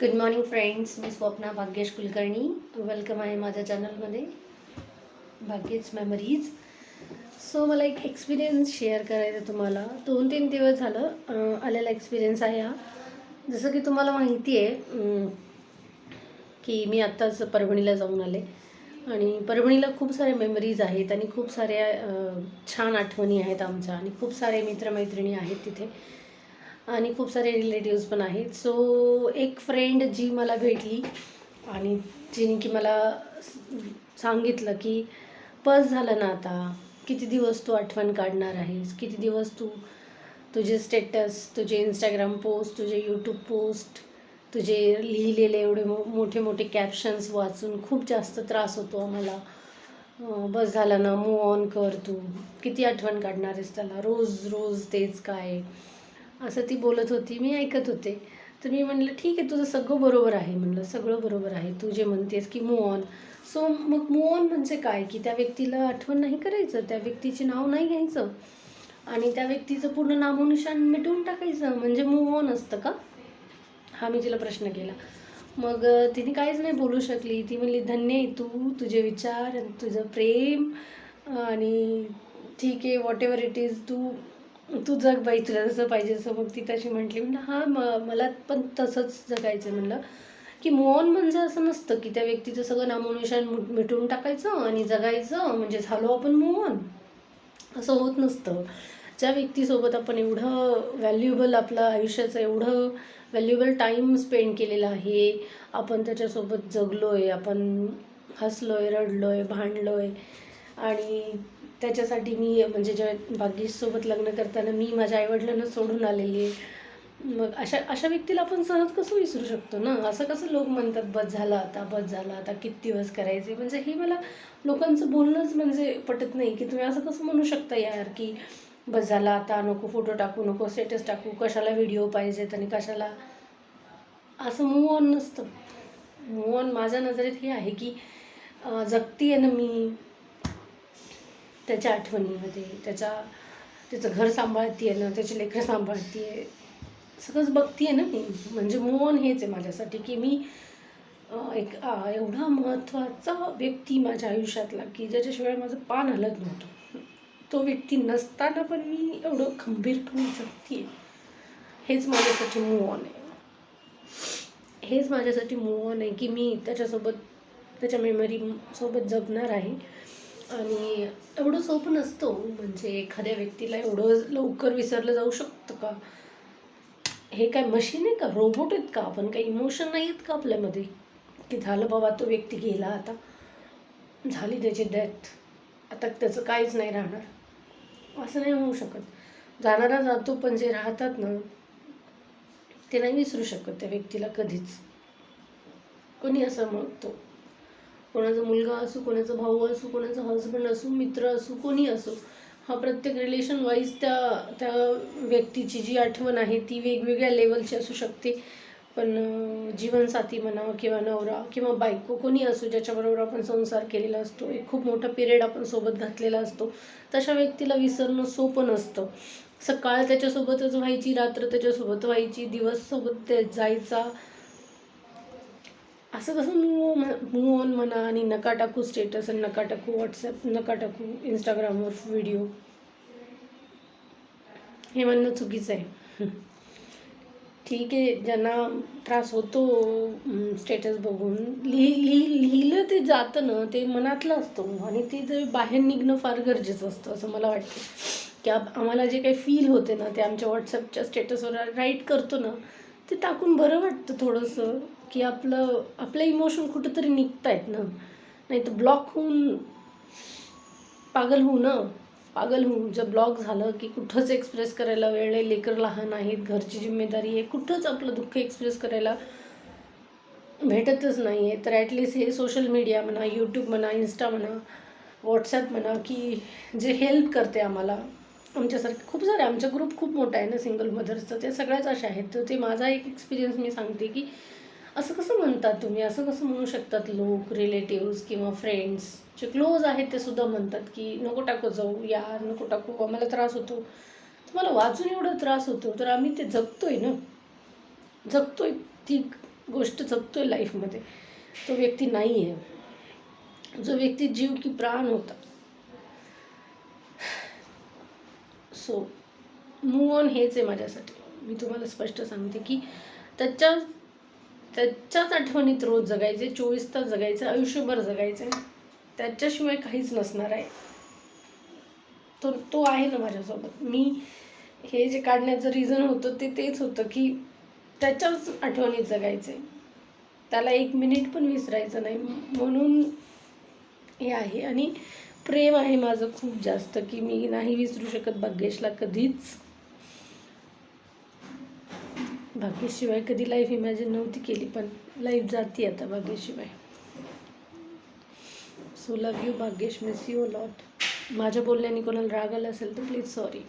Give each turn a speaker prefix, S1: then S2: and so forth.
S1: Good morning friends मी Swapna Bhagyesh Kulkarni. Welcome आहे माझ्या चॅनलमध्ये भाग्येश मेमरीज सो मला एक एक्सपिरियन्स शेअर करायचा तुम्हाला. दोन तीन दिवस झालं आलेला एक्सपिरियन्स आहे हा. जसं की तुम्हाला माहिती आहे की मी आत्ताच परभणीला जाऊन आले. आणि परभणीला खूप सारे मेमरीज आहेत आणि खूप साऱ्या छान आठवणी आहेत आमच्या. आणि खूप सारे मित्रमैत्रिणी आहेत तिथे. आणि खूप सारे रिलेटिव्ज पण आहेत. सो एक फ्रेंड जी मला भेटली आणि जिने की मला सांगितलं की बस झालं ना आता. किती दिवस तू आठवण काढणार आहेस? किती दिवस तू तुझे स्टेटस तुझे इंस्टाग्राम पोस्ट तुझे यूट्यूब पोस्ट तुझे लिहिलेले एवढे मो मोठे मोठे कॅप्शन्स वाचून खूप जास्त त्रास होतो आम्हाला. बस झालं ना. मूव ऑन कर तू. किती आठवण काढणार आहेस त्याला? रोज रोज तेच काय? असं ती बोलत होती मी ऐकत होते. तर मी म्हणलं ठीक आहे तुझं सगळं बरोबर आहे. म्हणलं सगळं बरोबर आहे. तू जे म्हणतेस की मूव ऑन सो मग मूव ऑन म्हणजे काय? की त्या व्यक्तीला आठवण नाही करायचं त्या व्यक्तीचे नाव नाही घ्यायचं आणि त्या व्यक्तीचं पूर्ण नामोनिशान मिटवून टाकायचं. म्हणजे मूव ऑन असतं का? हा मी तिला प्रश्न केला. मग तिने काहीच नाही बोलू शकली. ती म्हणली धन्य आहे तू तुझे विचार आणि तुझं प्रेम आणि ठीक आहे वॉट एव्हर इट इज तू तू जग बाई तुला जसं पाहिजे असं मग ती तशी म्हटली म्हणलं हां म मला पण तसंच जगायचं म्हणलं की मोहन म्हणजे असं नसतं की त्या व्यक्तीचं सगळं नामोनिशान मु- मिटवून टाकायचं आणि जगायचं म्हणजे झालो आपण मोहन असं होत नसतं. ज्या व्यक्तीसोबत आपण एवढं व्हॅल्युएबल आपलं आयुष्याचं एवढं व्हॅल्युएबल टाईम स्पेंड केलेला आहे आपण त्याच्यासोबत जगलो आहे आपण हसलो आहे रडलो आहे भांडलो आहे आणि त्याच्यासाठी मी म्हणजे जेव्हा भाग्येशसोबत लग्न करताना मी माझ्या आईवडिलांना सोडून आलेली आहे. मग अशा अशा व्यक्तीला आपण सहज कसं विसरू शकतो ना? असं कसं लोक म्हणतात बस झाला आता बस झाला आता किती दिवस करायचे? म्हणजे हे मला लोकांचं बोलणंच म्हणजे पटत नाही की तुम्ही असं कसं म्हणू शकता यार की बस झाला आता नको फोटो टाकू नको स्टेटस टाकू कशाला व्हिडिओ पाहिजेत आणि कशाला? असं मूव ऑन नसतं. मूव ऑन माझ्या नजरेत हे आहे की जगती आहे ना मी त्याच्या आठवणीमध्ये त्याच्या त्याचं घर सांभाळते ना त्याचे लेकरं सांभाळते सगळंच बघते ना मी. म्हणजे मौन हेच आहे माझ्यासाठी की मी एक एवढा महत्त्वाचा व्यक्ती माझ्या आयुष्यातला की ज्याच्याशिवाय माझं पान हलत नव्हतं. तो व्यक्ती नसताना पण मी एवढं खंबीरपणे जगते हेच माझ्यासाठी मूव ऑन आहे. हेच माझ्यासाठी मूव ऑन आहे की मी त्याच्यासोबत त्याच्या मेमरीसोबत जगणार आहे. आणि एवढं सोपं नसतो हो. म्हणजे एखाद्या व्यक्तीला एवढं लवकर विसरलं जाऊ शकतं का? हे काय मशीन आहे का? रोबोट आहेत का? आपण काही इमोशन नाही आहेत का आपल्यामध्ये? की झालं बाबा तो व्यक्ती गेला आता. झाली त्याची डेथ आता त्याचं काहीच नाही राहणार. असं नाही होऊ शकत. जाणारा जातो पण जे राहतात ना ते नाही विसरू शकत त्या व्यक्तीला कधीच. कोणी असं म्हणतो. कोणाचा मुलगा असो कोणाचा भाऊ असो कोणाचा हजबंड असो मित्र असो कोणी असो हा प्रत्येक रिलेशन वाईज त्या त्या व्यक्तीची जी आठवण आहे ती वेगवेगळ्या लेवलची असू शकते. पण जीवनसाथी म्हणा किंवा नवरा किंवा बायको कोणी असो ज्याच्याबरोबर आपण संसार केलेला असतो एक खूप मोठा पिरियड आपण सोबत घातलेला असतो तशा व्यक्तीला विसरणं सोपं नसतं. सकाळ त्याच्यासोबतच व्हायची रात्र त्याच्यासोबत व्हायची दिवस सोबत ते जायचा असं कसं मूव मूव ऑन म्हणा आणि नका टाकू स्टेटस आणि नका टाकू व्हॉट्सअप नका टाकू इंस्टाग्रामवर व्हिडिओ हे म्हणणं चुकीचं आहे. ठीक आहे ज्यांना त्रास होतो स्टेटस बघून. लिहि लिहि लिहिलं ते जातं ना ते मनातलं असतं. आणि ते जर बाहेर निघणं फार गरजेचं असतं असं मला वाटतं. की आम्हाला जे काही फील होते ना ते आमच्या व्हॉट्सअपच्या स्टेटसवर राईट करतो ना ते टाकून बरं वाटतं थोडंसं की आपलं आपलं इमोशन कुठंतरी निघत आहेत ना. नाही तर ब्लॉक होऊन पागल होऊ ना. पागल होऊन जर ब्लॉक झालं की कुठंच एक्सप्रेस करायला वेळ आहे लेकर लहान आहेत घरची जिम्मेदारी आहे कुठंच आपलं दुःख एक्सप्रेस करायला भेटतच नाही आहे तर ॲटलिस्ट हे सोशल मीडिया म्हणा यूट्यूब म्हणा इन्स्टा म्हणा व्हॉट्सॲप म्हणा की जे हेल्प करते आम्हाला. आमच्यासारखे खूप सारे आमचा ग्रुप खूप मोठा आहे ना सिंगल मदर्सचा ते सगळ्याच अशा आहेत. तर ते माझा एक एक्सपिरियन्स मी सांगते की असं कसं म्हणतात तुम्ही? असं कसं म्हणू शकतात लोक रिलेटिव्स किंवा फ्रेंड्स जे क्लोज आहेत ते सुद्धा म्हणतात की नको टाकू जाऊ यार नको टाकू. आम्हाला त्रास होतो. तुम्हाला वाचून एवढा त्रास होतो तर आम्ही ते जगतोय ना. जगतोय ती गोष्ट जगतो आहे लाईफमध्ये तो व्यक्ती नाही आहे जो व्यक्ती जीव की प्राण होता. सो मूव ऑन हेच आहे माझ्यासाठी. मी तुम्हाला स्पष्ट सांगते की त्याच्या त्याच्याच आठवणीत रोज जगायचे चोवीस तास जगायचं आयुष्यभर जगायचं त्याच्याशिवाय काहीच नसणार आहे. तो तो आहे ना माझ्यासोबत. मी हे जे काढण्याचं रिझन होतं ते तेच होतं की त्याच्याच आठवणीत जगायचं. आहे त्याला एक मिनिट पण विसरायचं नाही. म्हणून हे आहे आणि प्रेम आहे माझं खूप जास्त की मी नाही विसरू शकत भाग्येशला कधीच. भाग्येशशिवाय कधी लाईफ इमॅजिन नव्हती केली पण लाईफ जाती आता भाग्येशिवाय so love you Bhagyesh miss you lot माझ्या बोलण्याने कोणाला राग आला असेल तर प्लीज सॉरी